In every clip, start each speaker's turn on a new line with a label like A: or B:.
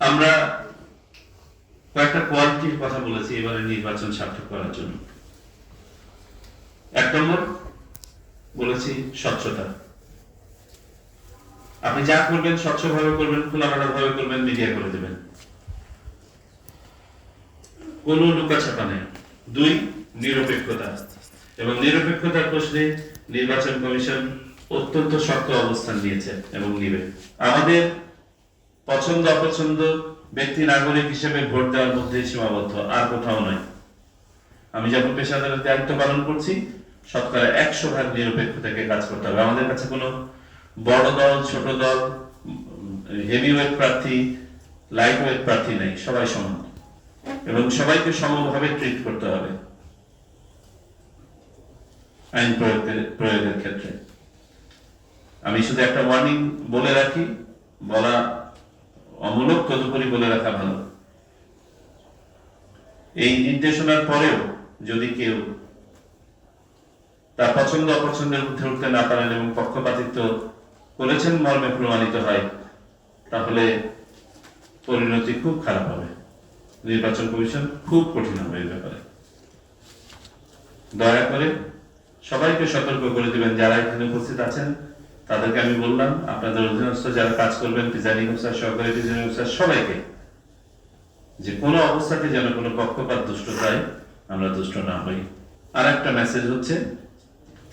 A: আমরা কয়েকটা কোয়ালিটির কথা বলেছি এবারে নির্বাচন সার্থক করার জন্য। এক নম্বর বলেছি স্বচ্ছতা। আপনি যা করবেন স্বচ্ছভাবে করবেন খোলামেলা ভাবে করবেন মিডিয়া করে দেবেন। কোনো লুকাছাপা নেই। দুই, নিরপেক্ষতা। এবং নিরপেক্ষতার প্রশ্নে নির্বাচন কমিশন অত্যন্ত শক্ত অবস্থান নিয়েছে এবং নিবে। আমাদের পছন্দ, অপছন্দ, ব্যক্তি, নাগরিক হিসেবে ভোট দেওয়ার মধ্যে সীমাবদ্ধ, আর কোথাও নয়। আমি যখন পেশাদারের দায়িত্ব পালন করছি, শতকরা একশো ভাগ নিরপেক্ষতাকে কাজ করতে হবে। আমাদের কাছে কোনো বড় দল, ছোট দল হেভি ওয়েট প্রার্থী লাইট ওয়েট প্রার্থী নেই, সবাই সমান। এবং সবাইকে সমভাবে ট্রিট করতে হবে আইন প্রয়োগের প্রয়োগের ক্ষেত্রে। আমি শুধু একটা ওয়ার্নিং বলে রাখি, বলা অমূলক তদুপরি বলে রাখা ভালো? এই নির্দেশনার পরেও যদি কেউ তার পছন্দ অপছন্দের মধ্যে উঠতে না পারেন এবং পক্ষপাতিত্ব করেছেন, মর্মে প্রমাণিত হয়, তাহলে পরিণতি খুব খারাপ হবে। নির্বাচন কমিশন খুব কঠিন হবে এই ব্যাপারে। দয়া করে সবাইকে সতর্ক করে দিবেন, যারা এখানে উপস্থিত আছেন তাদেরকে আমি বললাম, আপনাদের অধীনস্থ যারা কাজ করবেন প্রিজাইডিং অফিসার, সহকারী প্রিজাইডিং অফিসার, সবাইকে, যে কোনো অবস্থাতে যেন কোনো পক্ষপাত দুষ্টতায় আমরা দুষ্ট না হই। আর একটা মেসেজ হচ্ছে,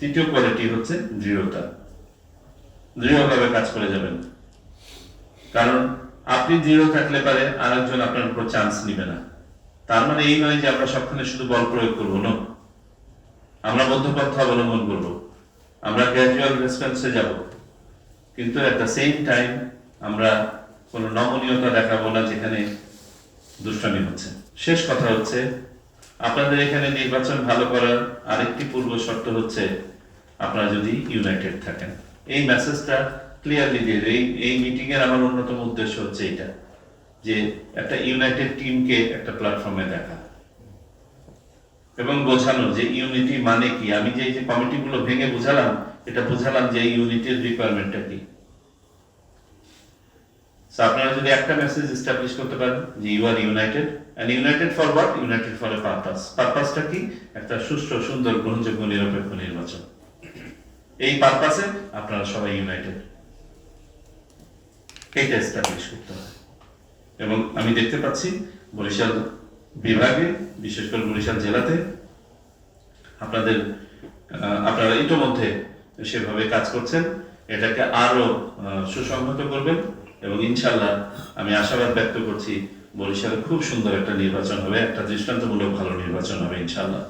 A: তৃতীয় কোয়ালিটি হচ্ছে দৃঢ়তা। দৃঢ়ভাবে কাজ করে যাবেন। কারণ আপনি দৃঢ় থাকলে পারে আর একজন আপনার উপর চান্স নিবে না। তার মানে এই নয় যে আমরা সবখানে শুধু বল প্রয়োগ করব না আমরা মধ্যপন্থা অবলম্বন করব। আমরা গ্র্যাজুয়াল রেসপন্সে যাব। কিন্তু এট দ্য সেম টাইম আমরা কোনো নমনীয়তা দেখাবো না যেখানে দুষ্টামি হচ্ছে। শেষ কথা হচ্ছে, আপনাদের এখানে নির্বাচন ভালো করার আরেকটি পূর্ব শর্ত হচ্ছে, আপনারা যদি ইউনাইটেড থাকেন। এই মেসেজটা ক্লিয়ারলি দিয়ে। এই এই মিটিং এর আমার অন্যতম উদ্দেশ্য হচ্ছে এটা যে একটা ইউনাইটেড টিমকে একটা প্ল্যাটফর্মে দেখা। এবং বোঝানো যে ইউনিটি মানে কি? আমি যে যে কমিটিগুলো ভেঙে বোঝালাম, এটা বোঝালাম যে ইউনিটির রিকোয়ারমেন্টটা কি? আপনারা যদি একটা মেসেজ এস্টাবলিশ করতে পারেন যে you are united and united for what united for a purpose পারপাসটা কি? একটা সুষ্ঠু, সুন্দর, গ্রহণযোগ্য, নিরপেক্ষ নির্বাচন। এই পারপাসে আপনারা সবাই ইউনাইটেড এটা এস্টাবলিশ করতে হবে। এবং আমি দেখতে পাচ্ছি বরিশাল বিভাগে, বিশেষ করে বরিশাল জেলাতে। আপনাদের আপনারা ইতোমধ্যে সেভাবে কাজ করছেন। এটাকে আরও সুসংহত করবেন এবং ইনশাল্লাহ আমি আশাবাদ ব্যক্ত করছি বরিশালে খুব সুন্দর একটা নির্বাচন হবে, একটা দৃষ্টান্তমূলক ভালো নির্বাচন হবে ইনশাল্লাহ।